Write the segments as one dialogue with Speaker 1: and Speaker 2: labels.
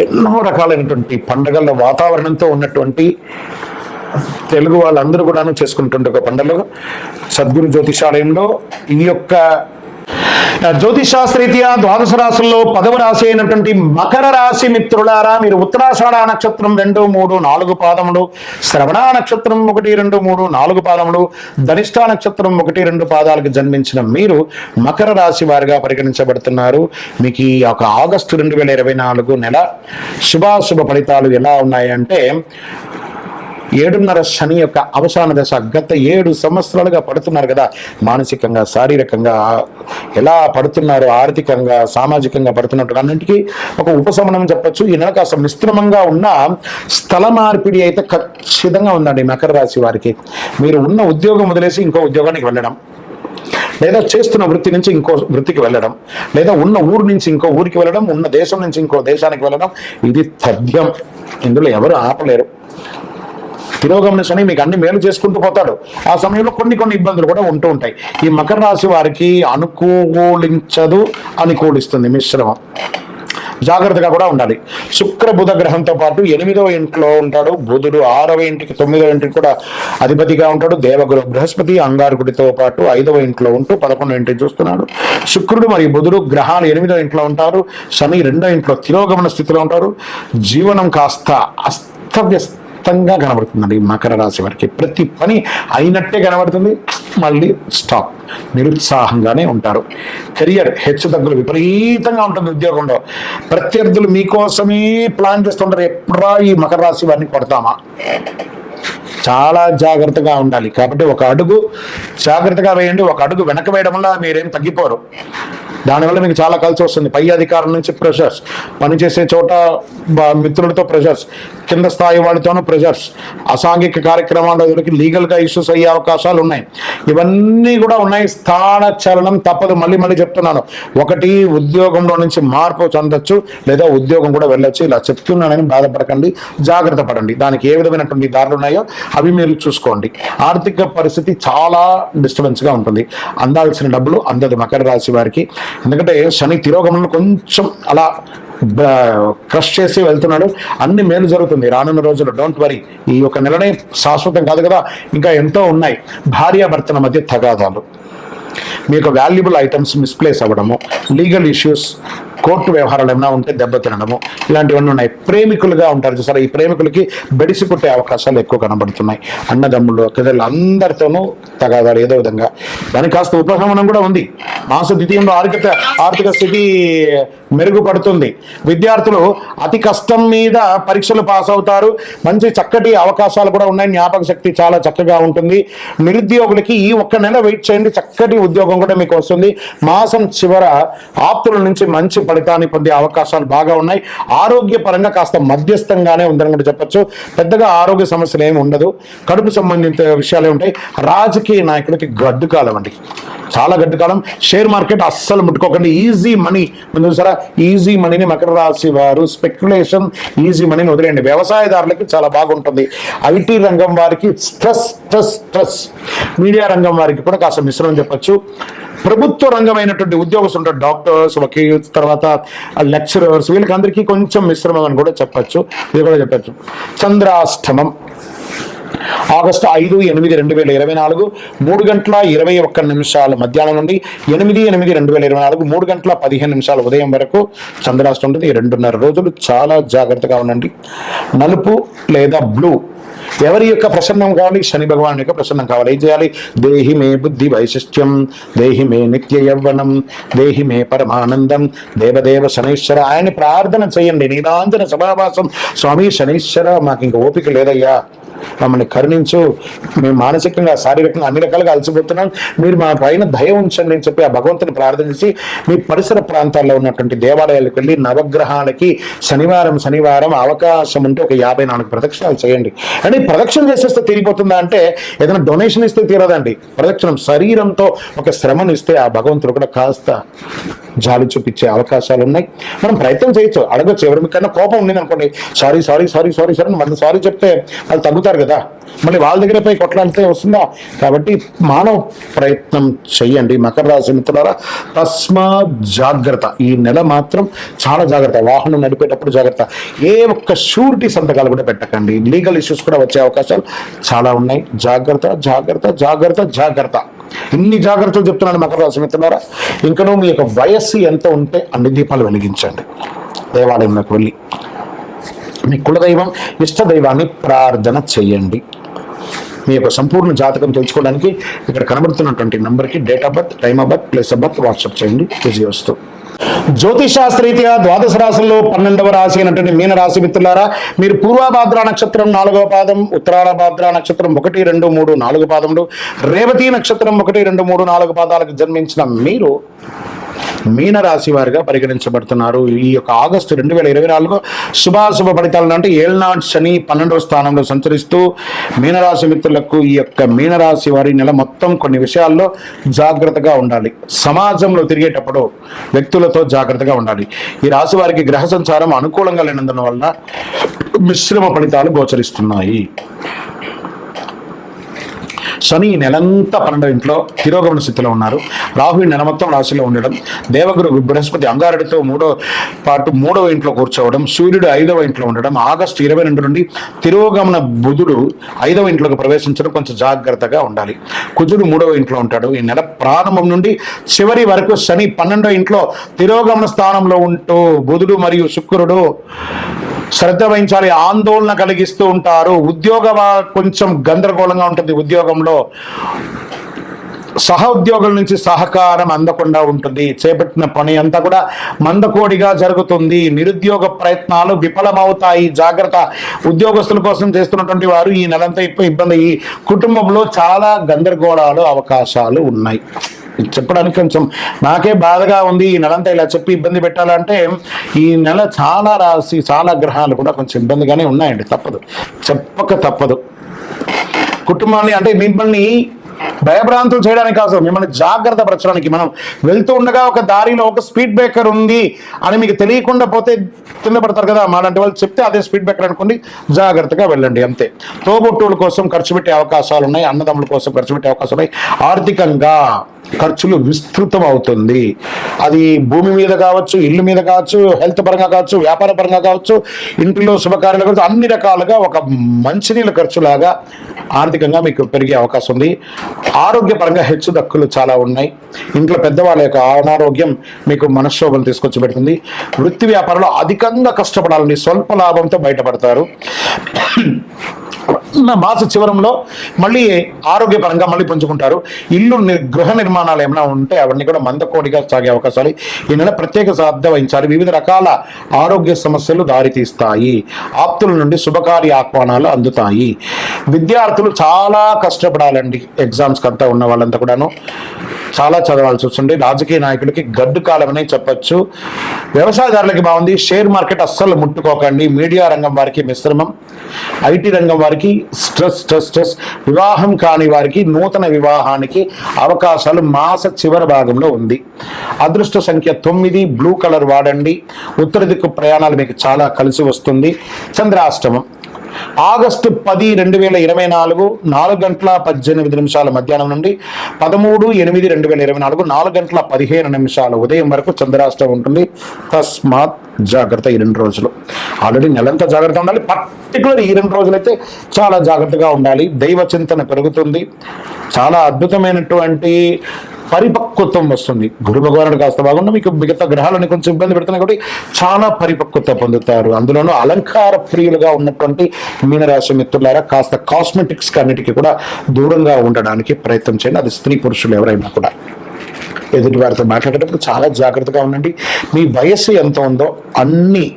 Speaker 1: ఎన్నో రకాలైనటువంటి పండగల వాతావరణంతో ఉన్నటువంటి తెలుగు వాళ్ళందరూ కూడాను చేసుకుంటుండే ఒక పండుగ. సద్గురు జ్యోతిషాలయంలో ఈ యొక్క జ్యోతిషాస్త్రీత్యా ద్వాదశ రాశుల్లో పదవ రాశి అయినటువంటి మకర రాశి మిత్రులారా మీరు ఉత్తరాషాఢ నక్షత్రం రెండు మూడు నాలుగు పాదములు శ్రవణ నక్షత్రం ఒకటి రెండు మూడు నాలుగు పాదములు ధనిష్ట నక్షత్రం ఒకటి రెండు పాదాలకు జన్మించిన మీరు మకర రాశి వారిగా పరిగణించబడుతున్నారు. మీకు ఈ యొక్క ఆగస్టు రెండు వేల ఇరవై నాలుగు నెల శుభాశుభ ఫలితాలు ఎలా ఉన్నాయంటే ఏడున్నర శని యొక్క అవసాన దశ. గత ఏడు సంవత్సరాలుగా పడుతున్నారు కదా. మానసికంగా శారీరకంగా ఎలా పడుతున్నారు ఆర్థికంగా సామాజికంగా పడుతున్నట్టు అన్నింటికీ ఒక ఉపశమనం చెప్పొచ్చు. ఈ నెల కాస్త మిశ్రమంగా ఉన్న స్థల మార్పిడి అయితే ఖచ్చితంగా ఉందండి మకర రాశి వారికి. మీరు ఉన్న ఉద్యోగం వదిలేసి ఇంకో ఉద్యోగానికి వెళ్ళడం. లేదా చేస్తున్న వృత్తి నుంచి ఇంకో వృత్తికి వెళ్ళడం. లేదా ఉన్న ఊరు నుంచి ఇంకో ఊరికి వెళ్ళడం. ఉన్న దేశం నుంచి ఇంకో దేశానికి వెళ్ళడం. ఇది తథ్యం. ఇందులో ఎవరు ఆపలేరు. తిరోగమన శని మీకు అన్ని మేలు చేసుకుంటూ పోతాడు. ఆ సమయంలో కొన్ని కొన్ని ఇబ్బందులు కూడా ఉంటూ ఉంటాయి. ఈ మకర రాశి వారికి అనుకూలించదు అనుకూలిస్తుంది మిశ్రమం. జాగ్రత్తగా కూడా ఉండాలి. శుక్ర బుధ గ్రహంతో పాటు ఎనిమిదవ ఇంట్లో ఉంటాడు. బుధుడు ఆరవ ఇంటికి తొమ్మిదవ ఇంటికి కూడా అధిపతిగా ఉంటాడు. దేవగురు బృహస్పతి అంగారకుడితో పాటు ఐదవ ఇంట్లో ఉంటూ పదకొండవ ఇంటికి చూస్తున్నాడు. శుక్రుడు మరియు బుధుడు గ్రహాలు ఎనిమిదవ ఇంట్లో ఉంటారు. శని రెండో ఇంట్లో తిరోగమన స్థితిలో ఉంటారు. జీవనం కాస్త అస్తవ్యస్త స్పష్టంగా కనబడుతుందండి మకర రాశి వారికి. ప్రతి పని అయినట్టే కనబడుతుంది. మళ్ళీ స్టాప్ నిరుత్సాహంగానే ఉంటారు. కెరియర్ హెచ్చు తగ్గులు విపరీతంగా ఉంటుంది ఉద్యోగంలో. ప్రత్యర్థులు మీకోసమే ప్లాన్ చేస్తుంటారు. ఎప్పుడా ఈ మకర రాశి వారిని కొడతామా? చాలా జాగ్రత్తగా ఉండాలి. కాబట్టి ఒక అడుగు జాగ్రత్తగా వేయండి. ఒక అడుగు వెనక వేయడం వల్ల మీరేం తగ్గిపోరు. దానివల్ల మీకు చాలా కలిసి వస్తుంది. పై అధికారుల నుంచి ప్రెషర్స్ పనిచేసే చోట మిత్రులతో ప్రెషర్స్ కింద స్థాయి వాళ్ళతోనూ ప్రెషర్స్ అసాంఘిక కార్యక్రమాలకి లీగల్గా ఇష్యూస్ అయ్యే అవకాశాలు ఉన్నాయి. ఇవన్నీ కూడా ఉన్నాయి. స్థాన చలనం తప్పదు. మళ్ళీ మళ్ళీ చెప్తున్నాను. ఒకటి ఉద్యోగంలో నుంచి మార్పు చెందొచ్చు లేదా ఉద్యోగం కూడా వెళ్ళొచ్చు. ఇలా చెప్తున్నానని బాధపడకండి. జాగ్రత్త పడండి. దానికి ఏ విధమైనటువంటి దారులు ఉన్నాయో అవి మీరు చూసుకోండి. ఆర్థిక పరిస్థితి చాలా డిస్టర్బెన్స్గా ఉంటుంది. అందాల్సిన డబ్బులు అందదు మకర రాశి వారికి. ఎందుకంటే శని తిరోగమనం కొంచెం అలా క్రష్ చేసి వెళ్తున్నాడు. అన్ని మేలు జరుగుతుంది. రానున్న రోజులు డోంట్ వరీ ఈ యొక్క నెలనే శాశ్వతం కాదు కదా. ఇంకా ఎంతో ఉన్నాయి. భార్యాభర్తల మధ్య తగాదాలు. మీకు వాల్యుబుల్ ఐటమ్స్ మిస్ప్లేస్ అవ్వడము. లీగల్ ఇష్యూస్ కోర్టు వ్యవహారాలు ఏమైనా ఉంటే దెబ్బతినడము ఇలాంటివన్నీ ఉన్నాయి. ప్రేమికులుగా ఉంటారు చూసారా? ఈ ప్రేమికులకి బెడిసి పుట్టే అవకాశాలు ఎక్కువ కనబడుతున్నాయి. అన్నదమ్ములు కదలు అందరితోనూ తగాదాలు ఏదో విధంగా. దానికి కాస్త ఉపశమనం కూడా ఉంది. మాస ద్వితీయంలో ఆర్థిక ఆర్థిక స్థితి మెరుగుపడుతుంది. విద్యార్థులు అతి కష్టం మీద పరీక్షలు పాస్ అవుతారు. మంచి చక్కటి అవకాశాలు కూడా ఉన్నాయి. జ్ఞాపక శక్తి చాలా చక్కగా ఉంటుంది. నిరుద్యోగులకి ఈ ఒక్క నెల వెయిట్ చేయండి. చక్కటి ఉద్యోగం కూడా మీకు వస్తుంది. మాసం చివర ఆప్తుల నుంచి మంచి ఫలితాన్ని పొందే అవకాశాలు బాగా ఉన్నాయి. ఆరోగ్యపరంగా కాస్త మధ్యస్థంగానే ఉందని కూడా చెప్పచ్చు. పెద్దగా ఆరోగ్య సమస్యలు ఏమి ఉండదు. కడుపు సంబంధిత విషయాలే ఉంటాయి. రాజకీయ నాయకులకి గడ్డు కాలం అండి. చాలా గడ్డు కాలం. షేర్ మార్కెట్ అస్సలు ముట్టుకోకండి. Easy money. ముందు చూసారా? ఈజీ మనీని మకర రాశి వారు స్పెక్యులేషన్ ఈజీ మనీని వదిలేయండి. వ్యవసాయదారులకి చాలా బాగుంటుంది. ఐటీ రంగం వారికి స్ట్రెస్ స్ట్రెస్ స్ట్రెస్. మీడియా రంగం వారికి కూడా కాస్త మిశ్రమం చెప్పచ్చు. ప్రభుత్వ రంగమైనటువంటి ఉద్యోగస్తులు ఉంటారు డాక్టర్స్ వకీల్స్ తర్వాత లెక్చరర్స్ వీళ్ళకి అందరికీ కొంచెం మిశ్రమం అని కూడా చెప్పొచ్చు ఇది కూడా చెప్పచ్చు. చంద్రాష్టమం. ఆగస్టు ఐదు ఎనిమిది రెండు వేల ఇరవై నాలుగు మూడు గంటల ఇరవై ఒక్క నిమిషాలు మధ్యాహ్నం నుండి ఎనిమిది ఎనిమిది రెండు వేల ఇరవై నాలుగు మూడు గంటల పదిహేను నిమిషాల ఉదయం వరకు చంద్రాష్టం ఉంటుంది. ఈ రెండున్నర రోజులు చాలా జాగ్రత్తగా ఉండండి. నలుపు లేదా బ్లూ ఎవరి యొక్క ప్రసన్నం కావాలి? శని భగవాన్ యొక్క ప్రసన్నం కావాలి. ఏం చేయాలి? దేహి మే బుద్ధి వైశిష్ట్యం దేహి మే నిత్య యవ్వనం దేహి మే పరమానందం దేవదేవ శనీశ్వర. ఆయన ప్రార్థన చేయండి. నీలాంజన సభావాసం. స్వామి శనీశ్వర మాకు ఇంక ఓపిక లేదయ్యా. మమ్మల్ని కరుణించు. మేము మానసికంగా శారీరకంగా అన్ని రకాలుగా అలసిపోతున్నాం. మీరు మా పైన దయ ఉంచండి అని చెప్పి ఆ భగవంతుని ప్రార్థన చేసి మీ పరిసర ప్రాంతాల్లో ఉన్నటువంటి దేవాలయాలకు వెళ్ళి నవగ్రహాలకి శనివారం శనివారం అవకాశం ఉంటే ఒక యాభై నాలుగు ప్రదక్షిణాలు చేయండి. అంటే ప్రదక్షిణ చేసేస్తే తీరిపోతుందా అంటే ఏదైనా డొనేషన్ ఇస్తే తీరదండి. ప్రదక్షిణం శరీరంతో ఒక శ్రమను ఇస్తే ఆ భగవంతుడు కూడా కాస్త జాలి చూపించే అవకాశాలు ఉన్నాయి. మనం ప్రయత్నం చేయొచ్చు. అడగచ్చు. ఎవరికైనా కోపం ఉంది అనుకోండి sorry sorry sorry sorry sorry మనం సారీ చెప్తే వాళ్ళు తగ్గుతారు? కదా. మళ్ళీ వాళ్ళ దగ్గర పోయి కొట్లాడితే వస్తుందా? కాబట్టి మానవ ప్రయత్నం చెయ్యండి. మకర రాశి మిత్రులారా తస్మా జాగ్రత్త. ఈ నెల మాత్రం చాలా జాగ్రత్త. వాహనం నడిపేటప్పుడు జాగ్రత్త. ఏ ఒక్క షూరిటీ సంతకాలు కూడా పెట్టకండి. లీగల్ ఇష్యూస్ కూడా వచ్చే అవకాశాలు చాలా ఉన్నాయి. జాగ్రత్త జాగ్రత్త జాగ్రత్త జాగ్రత్త. ఇన్ని జాగ్రత్తలు చెప్తున్నాను మకర రాశి మిత్రులారా. ఇంకనూ మీ యొక్క వయస్సు ఎంత ఉంటే అన్ని దీపాలు వెలిగించండి. దేవాలయంలోకి వెళ్ళి. మీ కులదైవం ఇష్టదైవాన్ని ప్రార్థన చేయండి. మీ యొక్క సంపూర్ణ జాతకం తెలుసుకోవడానికి ఇక్కడ కనబడుతున్నటువంటి నంబర్కి date of birth time of birth place of birth WhatsApp చేయండి. విజయ వస్తూ జ్యోతిషాస్త్రీత్యా ద్వాదశ రాశుల్లో పన్నెండవ రాశి అయినటువంటి మీన రాశి మిత్రులారా మీరు పూర్వభాద్ర నక్షత్రం నాలుగవ పాదం ఉత్తరాల భాద్ర నక్షత్రం ఒకటి రెండు మూడు నాలుగు పాదములు రేవతి నక్షత్రం ఒకటి రెండు మూడు నాలుగు పాదాలకు జన్మించిన మీరు మీనరాశి వారిగా పరిగణించబడుతున్నారు. ఈ యొక్క ఆగస్టు రెండు వేల ఇరవై నాలుగు శుభాశుభ ఫలితాలను అంటే ఏళ్నాడు శని పన్నెండవ స్థానంలో సంచరిస్తూ మీనరాశి మిత్రులకు ఈ యొక్క మీనరాశి వారి నెల మొత్తం కొన్ని విషయాల్లో జాగ్రత్తగా ఉండాలి. సమాజంలో తిరిగేటప్పుడు వ్యక్తులతో జాగ్రత్తగా ఉండాలి. ఈ రాశి వారికి గ్రహ సంచారం అనుకూలంగా లేనందున వలన మిశ్రమ ఫలితాలు గోచరిస్తున్నాయి. శని నెలంతా పన్నెండవ ఇంట్లో తిరోగమన స్థితిలో ఉన్నారు. రాహు నెల మొత్తం రాశిలో ఉండడం దేవగురు బృహస్పతి అంగారుడితో మూడో పాటు మూడవ ఇంట్లో కూర్చోవడం సూర్యుడు ఐదవ ఇంట్లో ఉండడం ఆగస్టు ఇరవై రెండు నుండి తిరోగమన బుధుడు ఐదవ ఇంట్లోకి ప్రవేశించడం కొంచెం జాగ్రత్తగా ఉండాలి. కుజుడు మూడవ ఇంట్లో ఉంటాడు. ఈ నెల ప్రారంభం నుండి చివరి వరకు శని పన్నెండవ ఇంట్లో తిరోగమన స్థానంలో ఉంటూ బుధుడు మరియు శుక్రుడు శ్రద్ధ వహించాలి ఆందోళన కలిగిస్తూ ఉంటారు. ఉద్యోగ కొంచెం గందరగోళంగా ఉంటుంది ఉద్యోగంలో. సహ ఉద్యోగుల నుంచి సహకారం అందకుండా ఉంటుంది. చేపట్టిన పని అంతా కూడా మందకోడిగా జరుగుతుంది. నిరుద్యోగ ప్రయత్నాలు విఫలమవుతాయి. జాగ్రత్త. ఉద్యోగస్తుల కోసం చేస్తున్నటువంటి వారు ఈ నెలంతా ఇప్పుడు ఇబ్బంది. ఈ కుటుంబంలో చాలా గందరగోళాలు అవకాశాలు ఉన్నాయి. చెప్పడానికి కొంచెం నాకే బాధగా ఉంది. ఈ నెలంతా ఇలా చెప్పి ఇబ్బంది పెట్టాలంటే ఈ నెల చాలా రాసి చాలా గ్రహాలు కూడా కొంచెం ఇబ్బందిగానే ఉన్నాయండి. తప్పదు. చెప్పక తప్పదు. కుటుంబాన్ని అంటే మిమ్మల్ని భయభ్రాంతులు చేయడానికి కాదు మిమ్మల్ని జాగ్రత్త పరచడానికి మనం వెళ్తూ ఉండగా ఒక దారిలో ఒక స్పీడ్ బ్రేకర్ ఉంది అని మీకు తెలియకుండా పోతే కింద పడతారు కదా మాలాంటి వాళ్ళు చెప్తే అదే స్పీడ్ బ్రేకర్ అనుకోండి జాగ్రత్తగా వెళ్ళండి అంతే. తోబుట్టువుల కోసం ఖర్చు పెట్టే అవకాశాలు ఉన్నాయి అన్నదమ్ముల కోసం ఖర్చు పెట్టే అవకాశాలు ఉన్నాయి. ఆర్థికంగా ఖర్చులు విస్తృతం అవుతుంది అది భూమి మీద కావచ్చు ఇల్లు మీద కావచ్చు హెల్త్ పరంగా కావచ్చు వ్యాపార పరంగా కావచ్చు ఇంట్లో శుభకార్యాలు కావచ్చు అన్ని రకాలుగా ఒక మంచినీళ్ళ ఖర్చులాగా ఆర్థికంగా మీకు పెరిగే అవకాశం ఉంది. ఆరోగ్యపరంగా హెచ్చు దక్కులు చాలా ఉన్నాయి. ఇంట్లో పెద్దవాళ్ళ యొక్క అనారోగ్యం మీకు మనశ్శోభను తీసుకొచ్చి పెడుతుంది. వృత్తి వ్యాపారంలో అధికంగా కష్టపడాలని స్వల్ప లాభంతో బయటపడతారు. చిన్న మాస చివరంలో మళ్ళీ ఆరోగ్యపరంగా మళ్ళీ పుంజుకుంటారు. ఇల్లు ని- గృహ నిర్మాణాలు ఏమైనా ఉంటే అవన్నీ కూడా మందకోడిగా సాగే అవకాశాలు ఈ నెల ప్రత్యేక శ్రద్ధ వహించాలి వివిధ రకాల ఆరోగ్య సమస్యలు దారితీస్తాయి. ఆప్తుల నుండి శుభకార్య ఆహ్వానాలు అందుతాయి. విద్యార్థులు చాలా కష్టపడాలండి. ఎగ్జామ్స్కి అంతా ఉన్న వాళ్ళంతా కూడాను. చాలా చదవాల్సి వస్తుంది. రాజకీయ నాయకులకి గడ్డు కాలం అనే వ్యవసాయదారులకి బాగుంది. షేర్ మార్కెట్ అస్సలు ముట్టుకోకండి. మీడియా రంగం వారికి మిశ్రమం. ఐటీ రంగం వారికి స్ట్రెస్ స్ట్రెస్ స్ట్రెస్. వివాహం కాని వారికి నూతన వివాహానికి అవకాశాలు మాస చివరి భాగంలో ఉంది. అదృష్ట సంఖ్య తొమ్మిది. బ్లూ కలర్ వాడండి. ఉత్తర దిక్కు ప్రయాణాలు మీకు చాలా కలిసి వస్తుంది. చంద్రాష్టమం. ఆగస్టు పది రెండు వేల ఇరవై నాలుగు నాలుగు గంటల పద్దెనిమిది నిమిషాల మధ్యాహ్నం నుండి పదమూడు ఎనిమిది రెండు వేల ఇరవై నాలుగు నాలుగు గంటల పదిహేను నిమిషాల ఉదయం వరకు చంద్రాష్టం ఉంటుంది. తస్మాత్ జాగ్రత్త ఈ రెండు రోజులు. ఆల్రెడీ నెలంతా జాగ్రత్త ఉండాలి. పర్టికులర్ ఈ రెండు రోజులైతే చాలా జాగ్రత్తగా ఉండాలి. దైవ చింతన పెరుగుతుంది. చాలా అద్భుతమైనటువంటి పరిపక్వత్వం వస్తుంది. గురు భగవానుడు కాస్త బాగున్నా మీకు మిగతా గ్రహాలని కొంచెం ఇబ్బంది పెడుతున్నాయి కాబట్టి చాలా పరిపక్వత పొందుతారు. అందులోనూ అలంకార ప్రియులుగా ఉన్నటువంటి మీనరాశి మిత్రులారా కాస్త కాస్మెటిక్స్ అన్నిటికీ కూడా దూరంగా ఉండడానికి ప్రయత్నం చేయండి. అది స్త్రీ పురుషులు ఎవరైనా కూడా. ఎదుటి వారితో మాట్లాడేటప్పుడు చాలా జాగ్రత్తగా ఉండండి. మీ వయస్సు ఎంత ఉందో అన్ని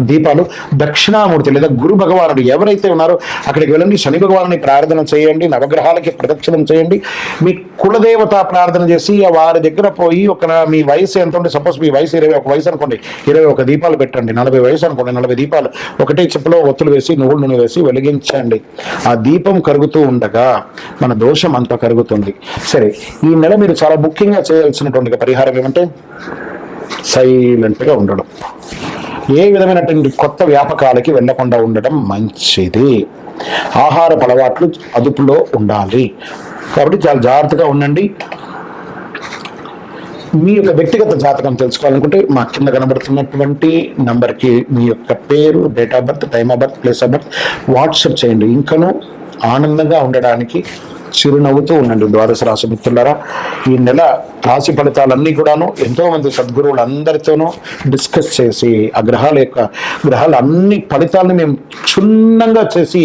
Speaker 1: దీపాలు దక్షిణామూర్తి లేదా గురు భగవానుడు ఎవరైతే ఉన్నారో అక్కడికి వెళ్ళండి. శని భగవానుని ప్రార్థన చేయండి. నవగ్రహాలకి ప్రదక్షిణం చేయండి. మీ కులదేవత ప్రార్థన చేసి వారి దగ్గర పోయి ఒక మీ వయసు ఎంత ఉంటే సపోజ్ మీ వయసు ఇరవై ఒక వయసు అనుకోండి. ఇరవై ఒక దీపాలు పెట్టండి. నలభై వయసు అనుకోండి. నలభై దీపాలు ఒకటే చెప్పులో ఒత్తులు వేసి నువ్వుల నూనె వేసి వెలిగించండి. ఆ దీపం కరుగుతూ ఉండగా మన దోషం అంతా కరుగుతుంది. సరే ఈ నెల మీరు చాలా ముఖ్యంగా చేయాల్సినటువంటి పరిహారం ఏమంటే సైలెంట్గా ఉండడం. ఏ విధమైనటువంటి కొత్త వ్యాపకాలకి వెళ్ళకుండా ఉండడం మంచిది. ఆహార అలవాట్లు అదుపులో ఉండాలి. కాబట్టి చాలా జాగ్రత్తగా ఉండండి. మీ యొక్క వ్యక్తిగత జాతకం తెలుసుకోవాలనుకుంటే మా కింద కనబడుతున్నటువంటి నంబర్కి మీ యొక్క పేరు date of birth time of birth place of birth WhatsApp చేయండి. ఇంకనూ ఆనందంగా ఉండడానికి చిరునవ్వుతూ ఉండండి ద్వాదశ రాశి మిత్రులరా. ఈ నెల రాశి ఫలితాలన్నీ కూడాను ఎంతో మంది సద్గురువులు అందరితోనూ డిస్కస్ చేసి ఆ గ్రహాల యొక్క గ్రహాల అన్ని ఫలితాలను మేము క్షుణ్ణంగా చేసి